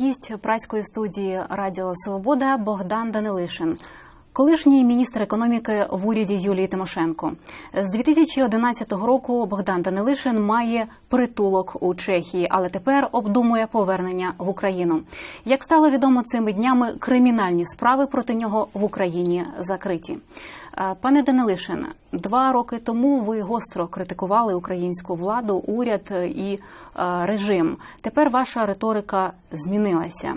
Гість праської студії Радіо Свобода Богдан Данилишин. Колишній міністр економіки в уряді Юлії Тимошенко з 2011 року Богдан Данилишин має притулок у Чехії, але тепер обдумує повернення в Україну. Як стало відомо цими днями, кримінальні справи проти нього в Україні закриті. Е, Пане Данилишин, два роки тому ви гостро критикували українську владу, уряд і е, режим. Тепер ваша риторика змінилася.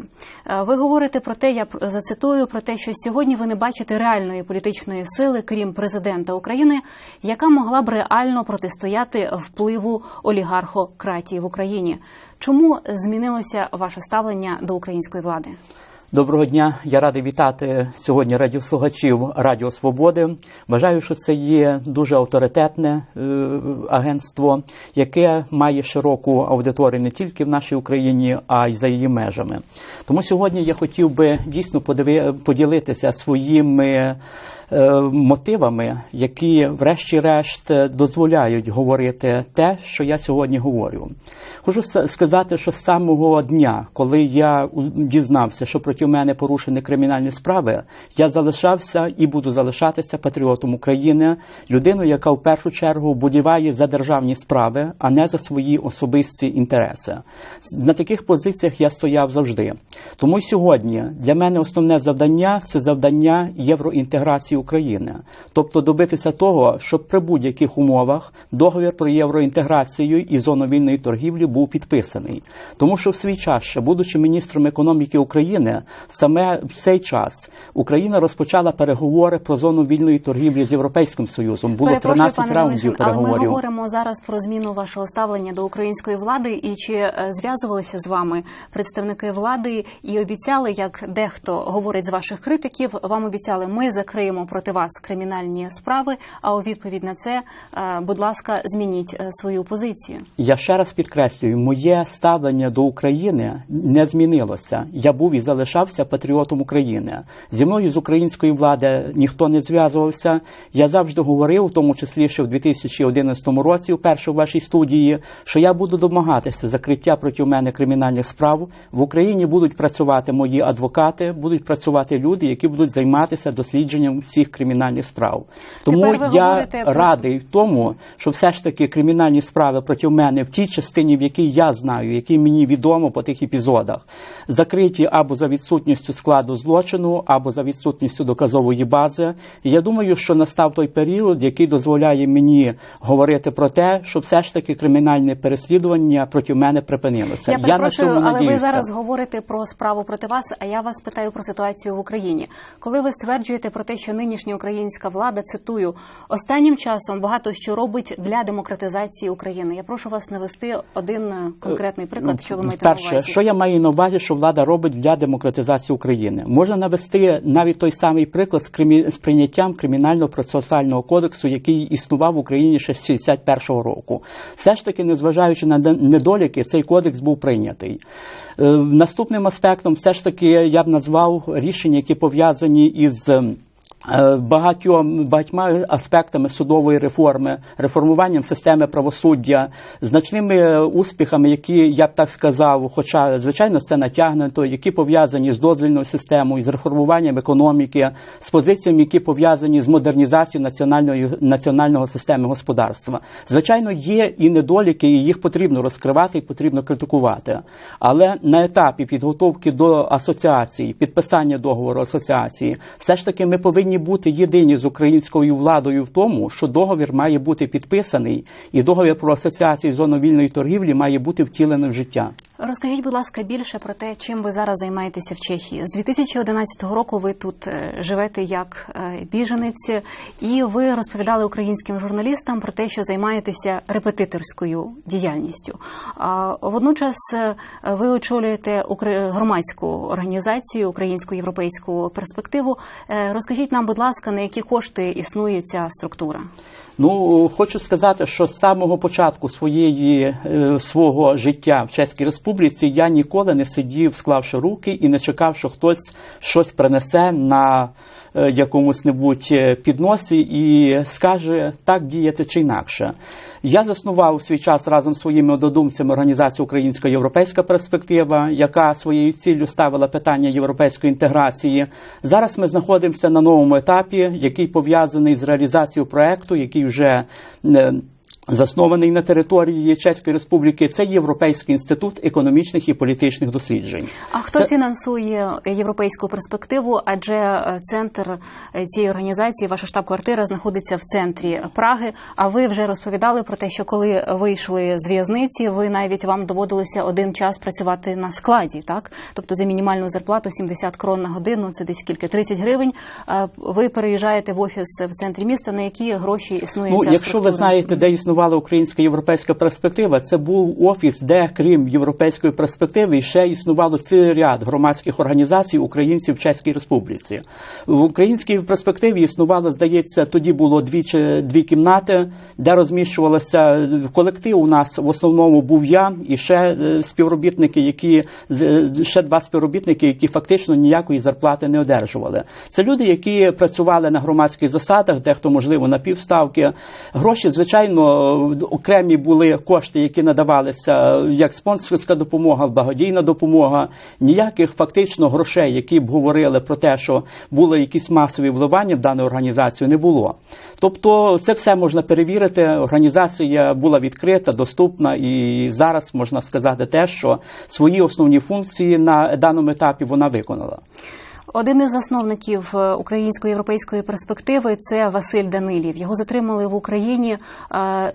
Е, Ви говорите про те, я зацитую про те, що сьогодні ви не бачите реальної політичної сили, крім президента України, яка могла б реально протистояти впливу олігархократії в Україні. Чому змінилося ваше ставлення до української влади? Доброго дня, я радий вітати сьогодні радіослухачів Радіо Свободи. Вважаю, що це є дуже авторитетне е, агентство, яке має широку аудиторію не тільки в нашій Україні, а й за її межами. Тому сьогодні я хотів би дійсно подиви- поділитися своїми. Е, Мотивами, які, врешті-решт, дозволяють говорити те, що я сьогодні говорю. Хочу сказати, що з самого дня, коли я дізнався, що проти мене порушені кримінальні справи, я залишався і буду залишатися патріотом України, людиною, яка в першу чергу боліває за державні справи, а не за свої особисті інтереси. На таких позиціях я стояв завжди. Тому сьогодні для мене основне завдання це завдання євроінтеграції України, тобто добитися того, щоб при будь-яких умовах договір про євроінтеграцію і зону вільної торгівлі був підписаний. Тому що в свій час, ще будучи міністром економіки України, саме в цей час Україна розпочала переговори про зону вільної торгівлі з Європейським Союзом. Було Перепрошую, 13 пане раундів Данилишин, але ми говоримо зараз про зміну вашого ставлення до української влади. І чи е, зв'язувалися з вами представники влади і обіцяли, як дехто говорить з ваших критиків, вам обіцяли, ми закриємо проти вас кримінальні справи. А у відповідь на це, е, будь ласка, змініть е, свою позицію. Я ще раз підкреслюю, моє ставлення до України не змінилося. Я був і залишався патріотом України. Зі мною з української влади ніхто не зв'язувався. Я завжди говорив, в тому числі ще в 2011 році, вперше в вашій студії, що я буду домагатися закриття проти мене кримінальних справ. В Україні будуть працювати мої адвокати, будуть працювати люди, які будуть займатися дослідженням всіх кримінальних справ. Тому я говорите радий в тому, що все ж таки кримінальні справи проти мене в тій частині, в якій я знаю, якій мені відомо по тих епізодах, закриті або за відсутністю складу злочину, або за відсутністю доказової бази. І я думаю, що настав той період, який дозволяє мені говорити про те, що все ж таки кримінальне переслідування проти мене припинилося. Я на перепрошую, але ви зараз говорите про справу проти вас. А я вас питаю про ситуацію в Україні. Коли ви стверджуєте про те, що нинішня українська влада цитую останнім часом багато що робить для демократизації України. Я прошу вас навести один е, конкретний приклад, що ви маєте на Перше, увазі. що я маю на увазі, що влада робить для демократизації України. Можна навести навіть той самий приклад з, кримі... з прийняттям кримінального процесуального кодексу, який існував в Україні ще з 61-го року. Все ж таки, незважаючи на недоліки, цей кодекс був прийнятий. Е, Наступним аспектом, все ж таки, я б назвав рішення, які пов'язані із. Е, Багатьом багатьма аспектами судової реформи, реформуванням системи правосуддя, значними е, успіхами, які я б так сказав, хоча звичайно це натягнуто, які пов'язані з дозвільною системою, з реформуванням економіки, з позиціями, які пов'язані з модернізацією національної національного системи господарства. Звичайно, є і недоліки, і їх потрібно розкривати і потрібно критикувати. Але на етапі підготовки до асоціації, підписання договору асоціації, все ж таки ми повинні бути єдині з українською владою в тому, що договір має бути підписаний, і договір про асоціацію зону вільної торгівлі має бути втілений в життя. Розкажіть, будь ласка, більше про те, чим ви зараз займаєтеся в Чехії. З 2011 року ви тут е, живете як е, біженець, і ви розповідали українським журналістам про те, що займаєтеся репетиторською діяльністю. А водночас е, ви очолюєте громадську організацію Українську європейську перспективу. Розкажіть нам, будь ласка, на які кошти існує ця структура? Ну хочу сказати, що з самого початку своєї свого життя в Чеській Республіці я ніколи не сидів, склавши руки, і не чекав, що хтось щось принесе на е, якомусь небудь е, підносі і скаже так діяти чи інакше. Я заснував у свій час разом з своїми однодумцями організацію Українська європейська перспектива, яка своєю ціллю ставила питання європейської інтеграції. Зараз ми знаходимося на новому етапі, який пов'язаний з реалізацією проекту, який вже е, Заснований на території Чеської Республіки, це Європейський інститут економічних і політичних досліджень. А хто Це- фінансує європейську перспективу? Адже е, центр е, цієї організації, ваша штаб-квартира, знаходиться в центрі Праги. А ви вже розповідали про те, що коли вийшли з в'язниці, ви навіть вам доводилося один час працювати на складі, так? Тобто за мінімальну зарплату 70 крон на годину, це десь скільки 30 гривень. Е, Ви переїжджаєте в офіс в центрі міста. На які гроші існує Ну, ця якщо ви знаєте, де існувала українська європейська перспектива, це був офіс, де крім європейської перспективи ще існувало цілий ряд громадських організацій українців в Чеській Республіці. В українській перспективі існувало, здається, тоді було дві дві кімнати, де розміщувалося колектив. У нас в основному був я і ще е, співробітники, які з- ще два співробітники, які фактично ніякої зарплати не одержували. Це люди, які працювали на громадських засадах, дехто можливо на півставки. Гроші, звичайно, окремі були кошти, які надавалися як спонсорська допомога, благодійна допомога. Ніяких фактично грошей, які б говорили про те, що були якісь масові вливання в дану організацію, не було. Тобто, це все можна перевірити. Організація була відкрита, доступна, і зараз можна сказати те, що свої основні функції на даному етапі вона виконала. Один із засновників е, української європейської перспективи це Василь Данилів. Його затримали в Україні е,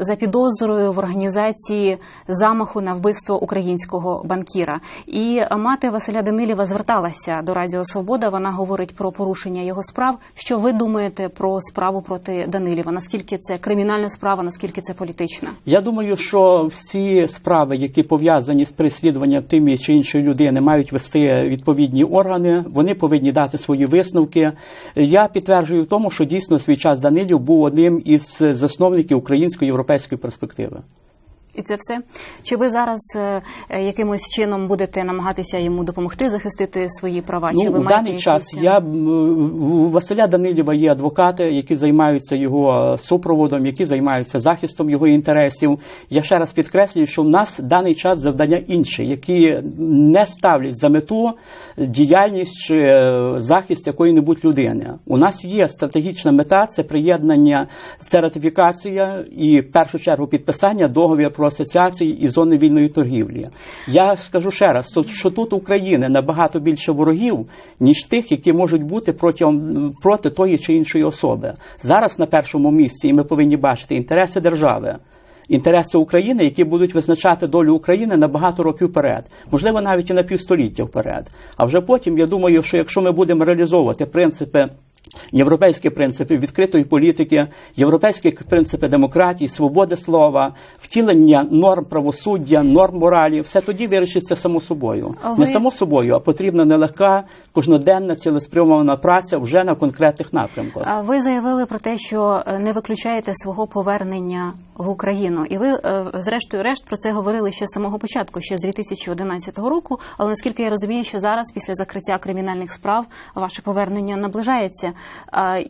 за підозрою в організації замаху на вбивство українського банкіра. І мати Василя Данилєва зверталася до Радіо Свобода. Вона говорить про порушення його справ. Що ви думаєте про справу проти Данилєва? Наскільки це кримінальна справа? Наскільки це політична? Я думаю, що всі справи, які пов'язані з переслідуванням тими чи іншої людини, мають вести відповідні органи. Вони повинні дати свої висновки. Я підтверджую в тому, що дійсно свій час Данилів був одним із засновників української європейської перспективи. І це все. Чи ви зараз е, е, якимось чином будете намагатися йому допомогти захистити свої права? чи Ну, ви у маєте даний час якісь, е, я м, у Василя Данилєва є адвокати, які займаються його супроводом, які займаються захистом його інтересів. Я ще раз підкреслюю, що в нас в даний час завдання інші, які не ставлять за мету діяльність чи е, захист якої-небудь людини. У нас є стратегічна мета це приєднання, це ратифікація і в першу чергу підписання договір про асоціації і зони вільної торгівлі. Я скажу ще раз, що тут України набагато більше ворогів, ніж тих, які можуть бути протягом проти тої чи іншої особи. Зараз на першому місці, і ми повинні бачити інтереси держави. Інтереси України, які будуть визначати долю України на багато років вперед, можливо, навіть і на півстоліття вперед. А вже потім я думаю, що якщо ми будемо реалізовувати принципи. Європейські принципи відкритої політики, європейські принципи демократії, свободи слова, втілення норм правосуддя, норм моралі, все тоді вирішиться само собою. А Не само собою, а потрібна нелегка, кожноденна, цілеспрямована праця вже на конкретних напрямках. А Ви заявили про те, що е, не виключаєте свого повернення в Україну, і ви, е, зрештою, решт про це говорили ще з самого початку, ще з 2011 року. Але наскільки я розумію, що зараз, після закриття кримінальних справ, ваше повернення наближається.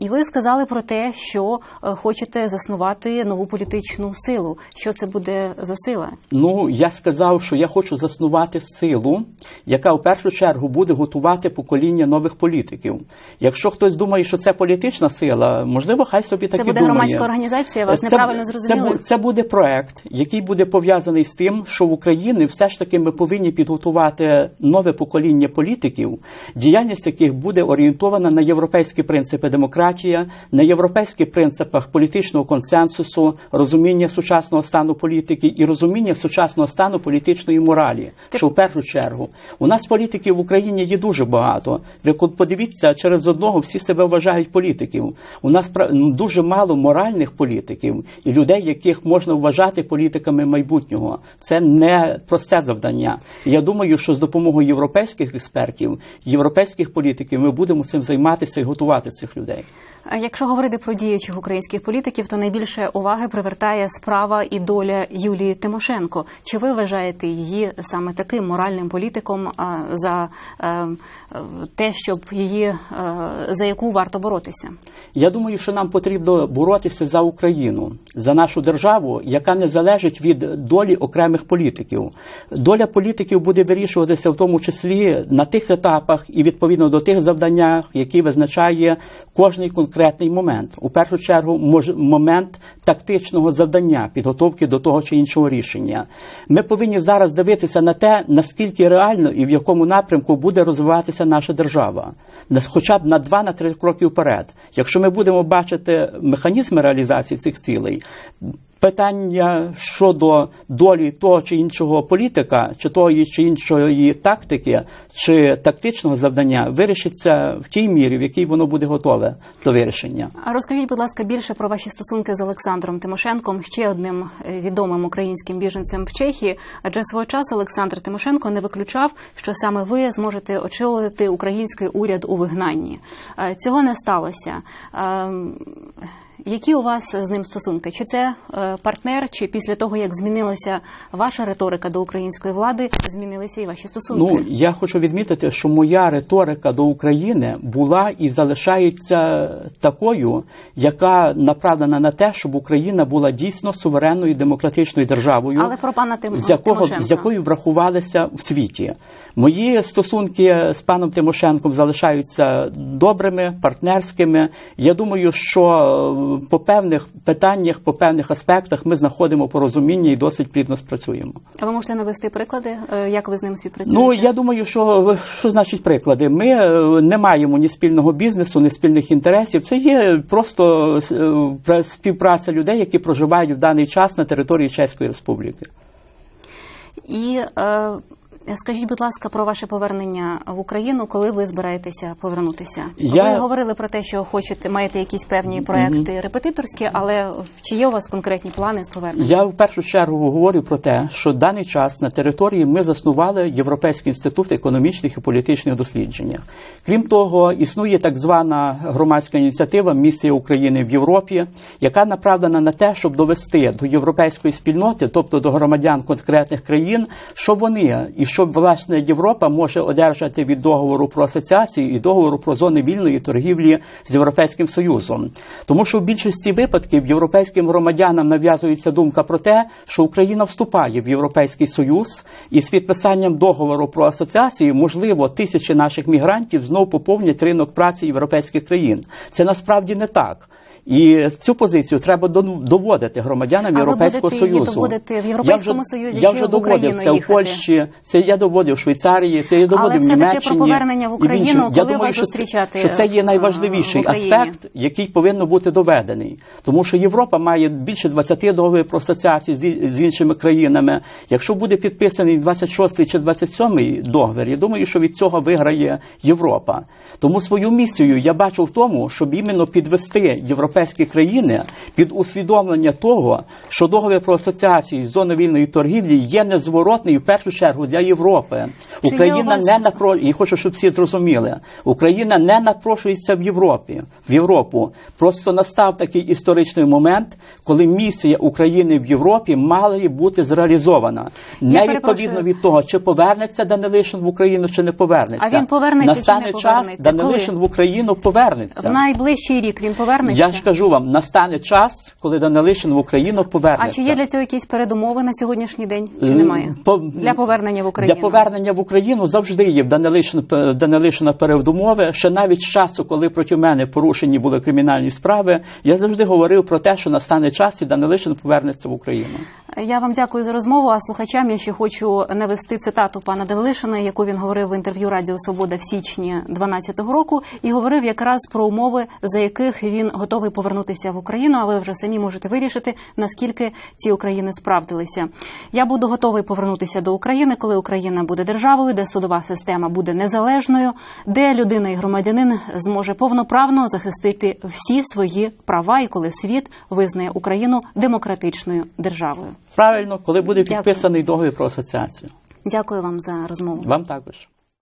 І ви сказали про те, що е, хочете заснувати нову політичну силу. Що це буде за сила? Ну, я сказав, що я хочу заснувати силу, яка в першу чергу буде готувати покоління нових політиків. Якщо хтось думає, що це політична сила, можливо, хай собі так Це і буде думає. громадська організація. Вас Це- неправильно Це, зрозуміли. бу- це буде проект, який буде пов'язаний з тим, що в Україні все ж таки ми повинні підготувати нове покоління політиків, діяльність яких буде орієнтована на європейські принципи демократія, на європейських принципах політичного консенсусу, розуміння сучасного стану політики і розуміння сучасного стану політичної моралі. Що в першу чергу у нас політиків в Україні є дуже багато. Ви подивіться, через одного всі себе вважають політиків. У нас дуже мало моральних політиків і людей, яких можна вважати політиками майбутнього. Це не просте завдання. Я думаю, що з допомогою європейських експертів, європейських політиків, ми будемо цим займатися і готувати цих людей. Якщо говорити про діючих українських політиків, то найбільше уваги привертає справа і доля Юлії Тимошенко. Чи ви вважаєте її саме таким моральним політиком за е, е, те, щоб її е, за яку варто боротися? Я думаю, що нам потрібно боротися за Україну, за нашу державу, яка не залежить від долі окремих політиків. Доля політиків буде вирішуватися в тому числі на тих етапах і відповідно до тих завданнях, які визначає кожний конкретний момент. У першу чергу, момент тактичного завдання, підготовки до того чи іншого рішення. Ми повинні зараз дивитися на те, наскільки реально і в якому напрямку буде розвиватися наша держава, хоча б на два на три кроки вперед. Якщо ми будемо бачити механізми реалізації цих цілей. Питання щодо долі того чи іншого політика, чи тої чи іншої тактики, чи тактичного завдання вирішиться в тій мірі, в якій воно буде готове до вирішення. А розкажіть, будь ласка, більше про ваші стосунки з Олександром Тимошенком, ще одним е, відомим українським біженцем в Чехії. Адже свого часу Олександр Тимошенко не виключав, що саме ви зможете очолити український уряд у вигнанні. Е, Цього не сталося. Які у вас з ним стосунки? Чи це е, партнер, чи після того як змінилася ваша риторика до української влади, змінилися і ваші стосунки? Ну я хочу відмітити, що моя риторика до України була і залишається такою, яка направлена на те, щоб Україна була дійсно суверенною демократичною державою, Але про пана Тим... з якого з якою врахувалися в світі. Мої стосунки з паном Тимошенком залишаються добрими, партнерськими. Я думаю, що по певних питаннях, по певних аспектах ми знаходимо порозуміння і досить плідно спрацюємо. А ви можете навести приклади, е, як ви з ним співпрацюєте? Ну я думаю, що що значить приклади? Ми е, не маємо ні спільного бізнесу, ні спільних інтересів. Це є просто е, співпраця людей, які проживають в даний час на території Чеської Республіки. І е, скажіть, будь ласка, про ваше повернення в Україну, коли ви збираєтеся повернутися? Я- Ви говорили про те, що хочете маєте якісь певні проекти репетиторські, але чи є у вас конкретні плани з повернення? Я в першу чергу говорю про те, що в даний час на території ми заснували Європейський інститут економічних і політичних досліджень. Крім того, існує так звана громадська ініціатива Місія України в Європі, яка направлена на те, щоб довести до європейської спільноти, тобто до громадян конкретних країн, що вони і що власне Європа може одержати від договору про асоціацію і договору про зони вільної торгівлі з Європейським Союзом. Тому що в більшості випадків європейським громадянам нав'язується думка про те, що Україна вступає в Європейський Союз, і з підписанням договору про асоціацію, можливо, тисячі наших мігрантів знов поповнять ринок праці європейських країн. Це насправді не так. І цю позицію треба доводити громадянам А ви Європейського її Союзу. доводити в Я вже- Європейському Союзі я чи вже в доводив це в? Польщі, це я доводив в Швейцарії, це я доводив в все-таки про повернення в і Україну, коли я думаю, вас що зустрічати, що це є найважливіший аспект, який повинен бути доведений. Тому що Європа має більше 20 договорів про асоціації з, з іншими країнами. Якщо буде підписаний 26 чи 27 договір, я думаю, що від цього виграє Європа. Тому свою місію я бачу в тому, щоб іменно підвести європейські країни під усвідомлення того, що договір про асоціацію з зони вільної торгівлі є незворотний в першу чергу для Європи. Чи Україна вас- не напро... і хочу, щоб всі зрозуміли. Україна не напрошується в Європі, в Європу. Просто настав такий історичний момент, коли місія України в Європі мала бути зреалізована. Не відповідно від того, чи повернеться Данилишин в Україну, чи не повернеться. А він повернеться чи настане не час, повернеться? Данилишин в Україну повернеться. В найближчий рік він повернеться? Я ж кажу вам, настане час, коли Данилишин в Україну повернеться. А чи є для цього якісь передумови на сьогоднішній день? Чи немає? по- Для повернення в Україну? Для повернення в Україну завжди є в Данилишин, Данилишина передумови. Ще навіть з часу, коли проти мене порушені були кримінальні справи, я завжди говорив про те, що настане час і Данилишин повернеться в Україну. Я вам дякую за розмову. А слухачам я ще хочу навести цитату пана Данилишина, яку він говорив в інтерв'ю Радіо Свобода в січні 2012 року, і говорив якраз про умови, за яких він готовий повернутися в Україну. А ви вже самі можете вирішити, наскільки ці України справдилися. Я буду готовий повернутися до України, коли Україна буде державою, де судова система буде незалежною, де людина і громадянин зможе повноправно захистити всі свої права, і коли світ визнає Україну демократичною державою. Правильно, коли буде Дякую. підписаний договір про асоціацію. Дякую вам за розмову. Вам також.